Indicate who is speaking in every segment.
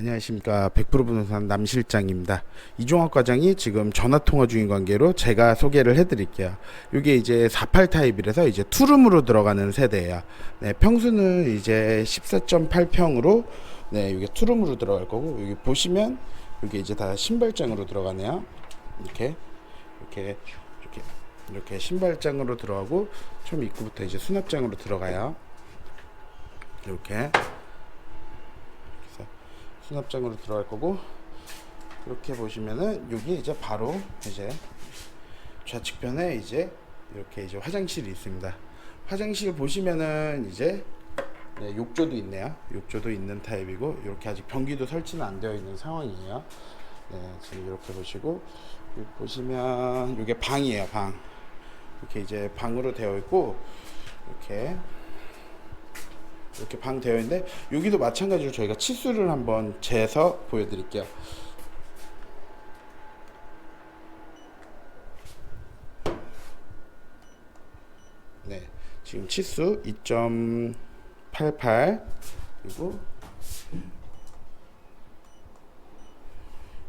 Speaker 1: 안녕하십니까 100% 부동산 남 실장입니다. 이종학 과장이 지금 전화 통화 중인 관계로 제가 소개를 해드릴게요. 이게 이제 48 타입이라서 이제 투룸으로 들어가는 세대예요. 네, 평수는 이제 14.8평으로 네, 이게 투룸으로 들어갈 거고 여기 보시면 이게 이제 다 신발장으로 들어가네요. 이렇게 이렇게 이렇게 이렇게 신발장으로 들어가고 처음 입구부터 이제 수납장으로 들어가요. 이렇게 수납장으로 들어갈 거고 이렇게 보시면은 여기 이제 바로 이제 좌측편에 이제 이렇게 이제 화장실이 있습니다. 화장실 보시면은 이제 네, 욕조도 있네요. 욕조도 있는 타입이고 이렇게 아직 변기도 설치는 안 되어 있는 상황이에요. 네, 지금 이렇게 보시고 보시면 이게 방이에요, 방. 이렇게 이제 방으로 되어 있고 이렇게 이렇게 방 되어 있는데 여기도 마찬가지로 저희가 치수를 한번 재서 보여드릴게요. 네, 지금 치수 2.88 그리고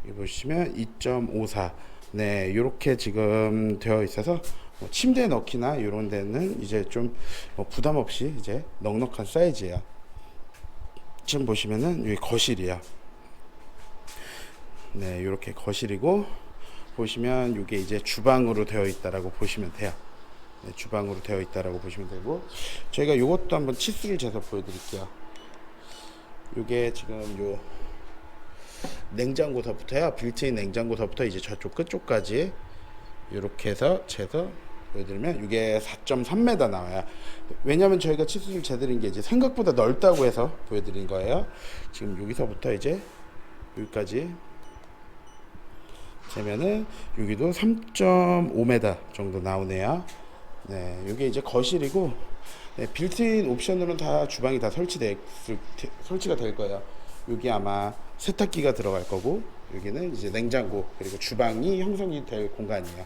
Speaker 1: 여기 보시면 2.54 네, 이렇게 지금 되어 있어서 뭐 침대 넣기나 이런 데는 이제 좀 뭐 부담 없이 이제 넉넉한 사이즈예요. 지금 보시면은 여기 거실이야. 네, 이렇게 거실이고 보시면 이게 이제 주방으로 되어 있다라고 보시면 돼요. 네, 주방으로 되어 있다라고 보시면 되고 저희가 이것도 한번 치수를 재서 보여드릴게요. 이게 지금 요 냉장고서부터요 빌트인 냉장고서부터 이제 저쪽 끝쪽까지 이렇게 해서 재서 보여드리면 이게 4.3m 나와요. 왜냐하면 저희가 치수를 재드린 게 이제 생각보다 넓다고 해서 보여드린 거예요. 지금 여기서부터 이제 여기까지 재면은 여기도 3.5m 정도 나오네요. 네, 이게 이제 거실이고 네, 빌트인 옵션으로는 다 주방이 다 설치돼 설치가 될 거예요. 여기 아마 세탁기가 들어갈 거고 여기는 이제 냉장고 그리고 주방이 형성이 될 공간이에요.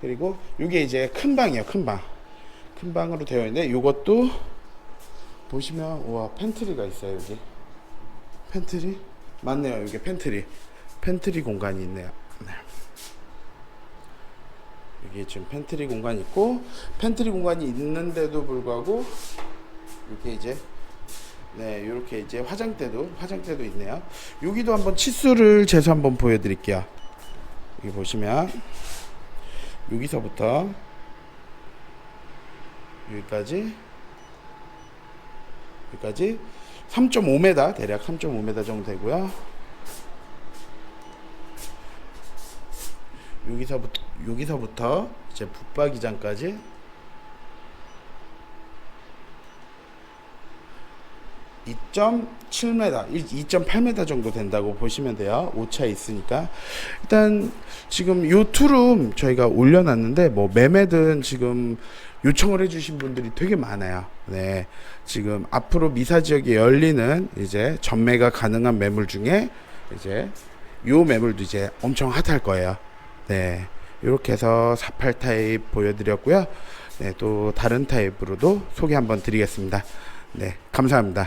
Speaker 1: 그리고 이게 이제 큰 방이에요. 큰 방. 큰 방으로 되어 있는데 이것도 보시면 와 팬트리가 있어요 여기. 팬트리 맞네요. 여기 팬트리. 팬트리 공간이 있네요. 네. 여기 지금 팬트리 공간이 있고 팬트리 공간이 있는데도 불구하고 이렇게 이제 네 이렇게 이제 화장대도 화장대도 있네요. 여기도 한번 치수를 재서 한번 보여드릴게요. 여기 보시면 여기서부터 여기까지 여기까지 3.5m 대략 3.5m 정도 되고요. 여기서부터 여기서부터 이제 붙박이장까지 (2.7m) 2.8m 정도 된다고 보시면 돼요 오차 있으니까 일단 지금 요 투룸 저희가 올려놨는데 뭐 매매든 지금 요청을 해주신 분들이 되게 많아요 네 지금 앞으로 미사 지역에 열리는 이제 전매가 가능한 매물 중에 이제 요 매물도 이제 엄청 핫할 거예요 네, 이렇게 해서 48 타입 보여드렸고요. 네, 또 다른 타입으로도 소개 한번 드리겠습니다. 네, 감사합니다.